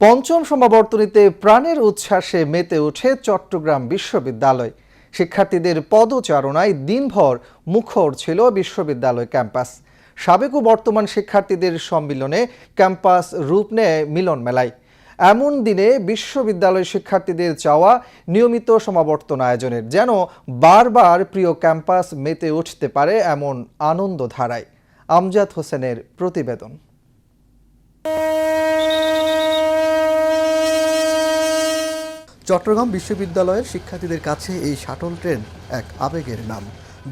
পঞ্চম সমাবর্তনীতে প্রাণের উচ্ছ্বাসে মেতে ওঠে চট্টগ্রাম বিশ্ববিদ্যালয়। শিক্ষার্থীদের পদচারণায় দিনভর মুখর ছিল বিশ্ববিদ্যালয় ক্যাম্পাস। সাবেক ও বর্তমান শিক্ষার্থীদের সম্মিলনে ক্যাম্পাস রূপ নেয় মিলন মেলায়। এমন দিনে বিশ্ববিদ্যালয় শিক্ষার্থীদের চাওয়া নিয়মিত সমাবর্তন আয়োজনের যেন বারবার প্রিয় ক্যাম্পাস মেতে উঠতে পারে এমন আনন্দ ধারায় আমজাদ হোসেনের প্রতিবেদন। চট্টগ্রাম বিশ্ববিদ্যালয়ের শিক্ষার্থীদের কাছে এই শাটল ট্রেন এক আবেগের নাম।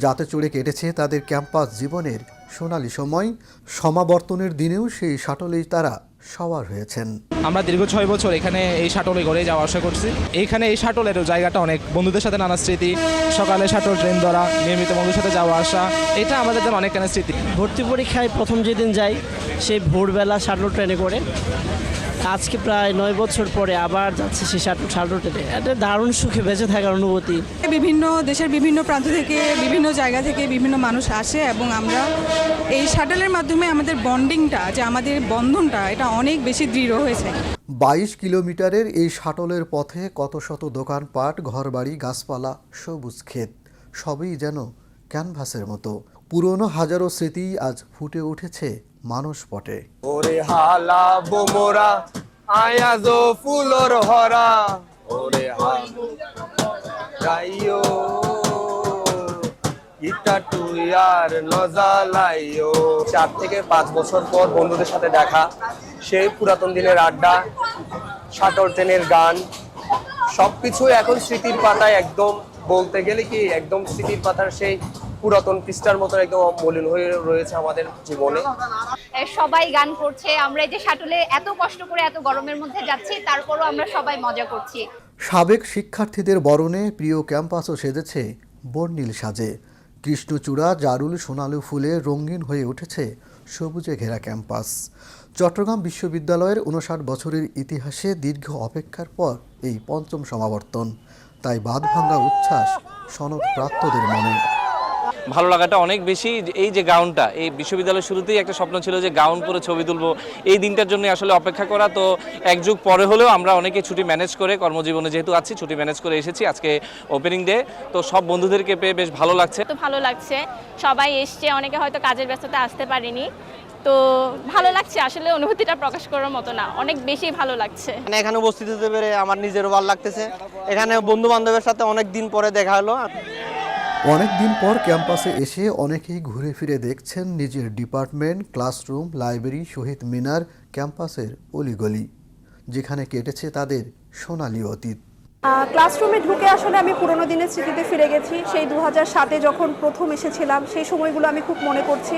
যাতে চড়ে কেটেছে তাদের ক্যাম্পাস জীবনের সোনালী সময় সমাবর্তনের দিনেও সেই শাটলেই তারা সওয়ার হয়েছেন। আমরা দীর্ঘ ছয় বছর এখানে এই শাটলে করে যাওয়া আসা করছি। এইখানে এই শাটলেরও জায়গাটা অনেক বন্ধুদের সাথে নানা স্মৃতি সকালে শাটল ট্রেন ধরা নিয়মিত বন্ধুদের সাথে যাওয়া আসা এটা আমাদের জন্য অনেক স্মৃতি। ভর্তি পরীক্ষায় প্রথম যেদিন যাই সেই ভোরবেলা শাটল ট্রেনে করে আজকে প্রায় নয় বছর পরে আবার যাচ্ছে সেই শাটল ট্রেনে একটা দারুণ সুখে বেঁচে থাকার অনুভূতি। বিভিন্ন দেশের বিভিন্ন প্রান্ত থেকে বিভিন্ন জায়গা থেকে বিভিন্ন মানুষ আসে এবং আমরা এই শাটেলের মাধ্যমে আমাদের বন্ডিংটা যে আমাদের বন্ধনটা এটা অনেক বেশি দৃঢ় হয়েছে। বাইশ কিলোমিটারের এই শাটলের পথে কত শত দোকানপাট ঘরবাড়ি গাছপালা সবুজ ক্ষেত সবই যেন ক্যানভাসের মতো। পুরনো হাজারো স্মৃতি আজ ফুটে উঠেছে মানুষ পটে ওরে হালা বোমরা আয়াজো ফুলর হরা। ওরে হাইও ইটা তুই আর নজালাইও চার থেকে পাঁচ বছর পর বন্ধুদের সাথে দেখা, সেই পুরাতন দিনের আড্ডা শাটল ট্রেনের গান, সবকিছু এখন স্মৃতির পাতায় একদম, বলতে গেলে কি একদম স্মৃতির পাতার সেই পুরাতন পৃষ্ঠার মতো একদম মলিন হয়ে রয়েছে আমাদের জীবনে। সবাই গান করছে আমরা এই যে শাটলে এত কষ্ট করে এত গরমের মধ্যে যাচ্ছি তারপরও আমরা সবাই মজা করছি। সাবেক শিক্ষার্থীদের বরণে প্রিয় ক্যাম্পাসও সেজেছে বর্ণিল সাজে। কৃষ্ণচূড়া জারুল সোনালু ফুলে রঙিন হয়ে উঠেছে সবুজে ঘেরা ক্যাম্পাস। চট্টগ্রাম বিশ্ববিদ্যালয়ের উনষাট বছরের ইতিহাসে দীর্ঘ অপেক্ষার পর এই পঞ্চম সমাবর্তন। তাই বাঁধভাঙ্গা উচ্ছ্বাস সনদ প্রাপ্তদের মনে। ভালো লাগাটা অনেক বেশি। এই যে গাউনটা এই বিশ্ববিদ্যালয়ের শুরুতেই একটা স্বপ্ন ছিল যে গাউন পরে ছবি তুলবো। এই দিনটার জন্য আসলে অপেক্ষা করা। তো এক যুগ পরে হলেও আমরা অনেকে ছুটি ম্যানেজ করে কর্মজীবনে যেহেতু আছি ছুটি ম্যানেজ করে এসেছি আজকে ওপেনিং ডে তো সব বন্ধুদেরকে পেয়ে বেশ ভালো লাগছে। তো ভালো লাগছে। সবাই এসছে অনেকে হয়তো কাজের ব্যস্ততা আসতে পারেনি। তো ভালো লাগছে আসলে অনুভূতিটা প্রকাশ করার মতো না। অনেক বেশি ভালো লাগছে। মানে এখানে উপস্থিত হতে পেরে আমার নিজেরও ভালো লাগতেছে। এখানে বন্ধু বান্ধবের সাথে অনেক দিন পরে দেখা হলো। অনেকদিন পর ক্যাম্পাসে এসে অনেকেই ঘুরে ফিরে দেখছেন নিজের department classroom library Shaheed Minar ক্যাম্পাসের অলিগলি যেখানে কেটেছে তাদের সোনালী অতীত। ক্লাসরুমে ঢুকে আসলে আমি পুরোনো দিনের স্মৃতিতে ফিরে গেছি। সেই দু সাতে যখন প্রথম এসেছিলাম সেই সময়গুলো আমি খুব মনে করছি।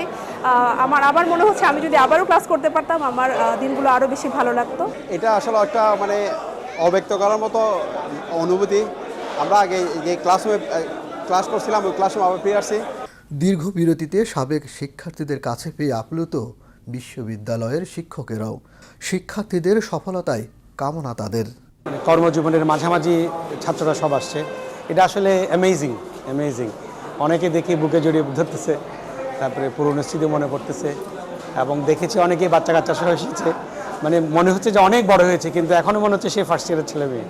আমার আবার মনে হচ্ছে আমি যদি আবারও ক্লাস করতে পারতাম আমার দিনগুলো আরও বেশি ভালো লাগতো। এটা আসলে একটা মানে অব্যক্ত করার মতো অনুভূতি। আমরা আগে যে ক্লাসরুমে ক্লাস করছিলাম ওই ক্লাসরুম আবার ফিরে আসছি। দীর্ঘ বিরতিতে সাবেক শিক্ষার্থীদের কাছে পেয়ে আপ্লুত বিশ্ববিদ্যালয়ের শিক্ষকেরাও। শিক্ষার্থীদের সফলতায় কামনা তাদের। কর্মজীবনের মাঝামাঝি ছাত্ররা সব আসছে। এটা আসলে অ্যামেজিং অ্যামেজিং অনেকে দেখে বুকে জড়িয়ে ধরতেছে তারপরে পুরনো স্মৃতি মনে পড়তেছে এবং দেখেছি অনেকে বাচ্চা কাচ্চা সহ এসেছে। মানে মনে হচ্ছে যে অনেক বড় হয়েছে কিন্তু এখনও মনে হচ্ছে সে ফার্স্ট ইয়ারের ছেলে মেয়ে।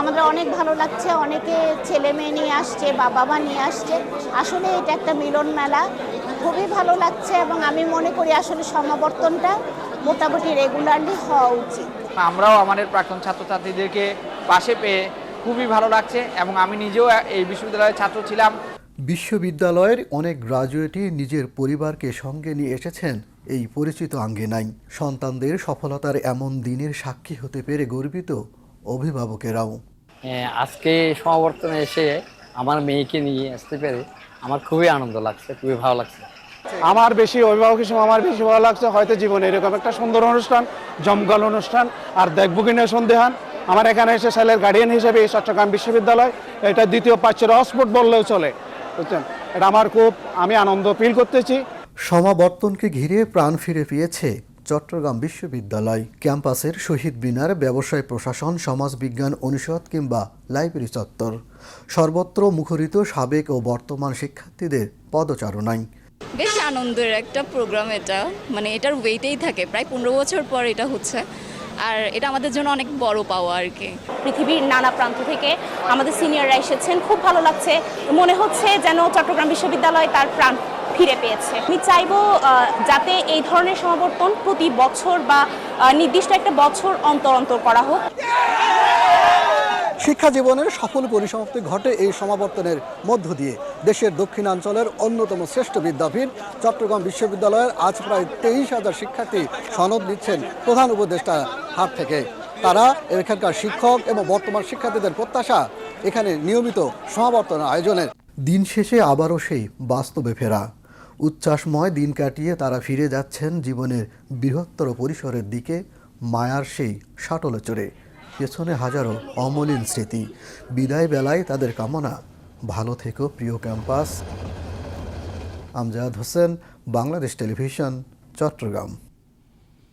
আমাদের অনেক ভালো লাগছে অনেকে ছেলে মেয়ে নিয়ে আসছে বাবা মা নিয়ে আসছে। আসলে এটা একটা মিলন মেলা। খুবই ভালো লাগছে এবং আমি মনে করি আসলে সমাবর্তনটা মোটামুটি রেগুলারলি হওয়া উচিত। আমরাও আমাদের প্রাক্তন ছাত্রছাত্রীদেরকে পাশে পেয়ে খুবই ভালো লাগছে এবং আমি নিজেও এই বিশ্ববিদ্যালয়ের ছাত্র ছিলাম। বিশ্ববিদ্যালয়ের অনেক গ্রাজুয়েটই নিজের পরিবারকে সঙ্গে নিয়ে এসেছেন। এই পরিচিত আঙ্গিনাই সন্তানদের সফলতার এমন দিনের সাক্ষী হতে পেরে গর্বিত অভিভাবকেরাও। আজকে সমাবর্তনে এসে আমার মেয়েকে নিয়ে আসতে পেরে আমার খুবই আনন্দ লাগছে খুবই ভালো লাগছে। আমার বেশি অভিভাবক হিসেবে আমার বেশি ভালো লাগছে হয়তো জীবনে এরকম একটা সুন্দর অনুষ্ঠান জমকাল অনুষ্ঠান আর দেখব কিনা সন্দেহান। আমার এখানে এসে ছেলের গার্ডিয়ান হিসেবে এই চট্টগ্রাম বিশ্ববিদ্যালয় এটা দ্বিতীয় প্রাচ্যের হটস্পট বললেও চলে বুঝছেন? এটা আমার খুব আমি আনন্দ ফিল করতেছি। সমাবর্তনকে ঘিরে প্রাণ ফিরে পেয়েছে চট্টগ্রাম বিশ্ববিদ্যালয়। ক্যাম্পাসের শহীদ মিনার ব্যবসায় প্রশাসন সমাজবিজ্ঞান অনুষদ কিংবা লাইব্রেরি চত্বর। সর্বত্র মুখরিত সাবেক ও বর্তমান শিক্ষার্থীদের পদচারণায়। বেশ আনন্দের একটা প্রোগ্রাম এটা। মানে এটার ওয়েটেই থাকে। প্রায় পনেরো বছর পর এটা হচ্ছে। আর এটা আমাদের জন্য অনেক বড় পাওয়া আর কি। পৃথিবীর নানা প্রান্ত থেকে আমাদের সিনিয়ররা এসেছেন। খুব ভালো লাগছে। মনে হচ্ছে যেন চট্টগ্রাম বিশ্ববিদ্যালয় তার প্রাণ ফিরে পেয়েছে। আমি চাইব যাতে এই ধরনের সমাবর্তন প্রতি বছর বা নির্দিষ্ট একটা বছর অন্তর অন্তর করা হোক। শিক্ষা জীবনের সফল পরিসমাপ্তি ঘটে এই সমাবর্তনের মধ্য দিয়ে। দেশের দক্ষিণাঞ্চলের অন্যতম শ্রেষ্ঠ বিদ্যাপীঠ চট্টগ্রাম বিশ্ববিদ্যালয়ের আজ প্রায় তেইশ হাজার শিক্ষার্থী সনদ নিচ্ছেন প্রধান উপদেষ্টার হাত থেকে। তারা এখানকার শিক্ষক এবং বর্তমান শিক্ষার্থীদের প্রত্যাশা এখানে নিয়মিত সমাবর্তন আয়োজনের। দিন শেষে আবারও সেই বাস্তবে ফেরা। উচ্ছ্বাসময় দিন কাটিয়ে তারা ফিরে যাচ্ছেন জীবনের বৃহত্তর পরিসরের দিকে, মায়ার সেই সাটলে চড়ে। পেছনে হাজারো অমলিন স্মৃতি। বিদায় বেলায় তাদের কামনা, ভালো থেকো প্রিয় ক্যাম্পাস। আমজাদ হোসেন, বাংলাদেশ টেলিভিশন, চট্টগ্রাম।